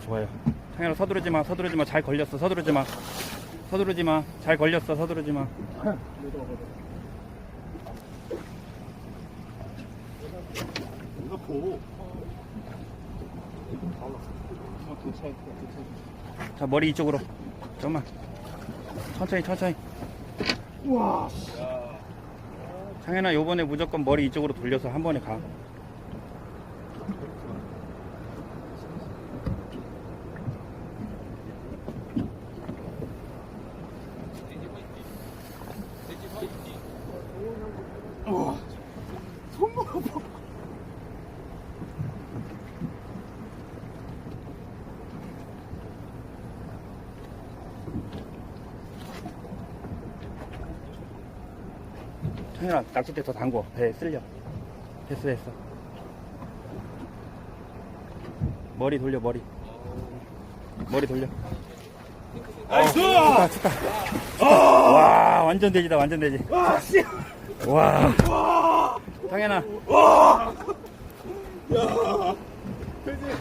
좋아요. 창현아 서두르지 마, 서두르지 마. 잘 걸렸어, 서두르지 마. 서두르지 마. 잘 걸렸어, 서두르지 마. 넣고. 자, 머리 이쪽으로. 잠깐만. 천천히, 천천히. 우와. 창현아, 요번에 무조건 머리 이쪽으로 돌려서 한 번에 가. 창현아, 낚싯대 더 담궈. 배 쓸려. 됐어, 됐어. 머리 돌려, 머리. 머리 돌려. 나이스! 좋다, 좋다. 와, 완전 돼지다, 완전 돼지. 와, 씨. 와. 와. 창현아, 와. 야.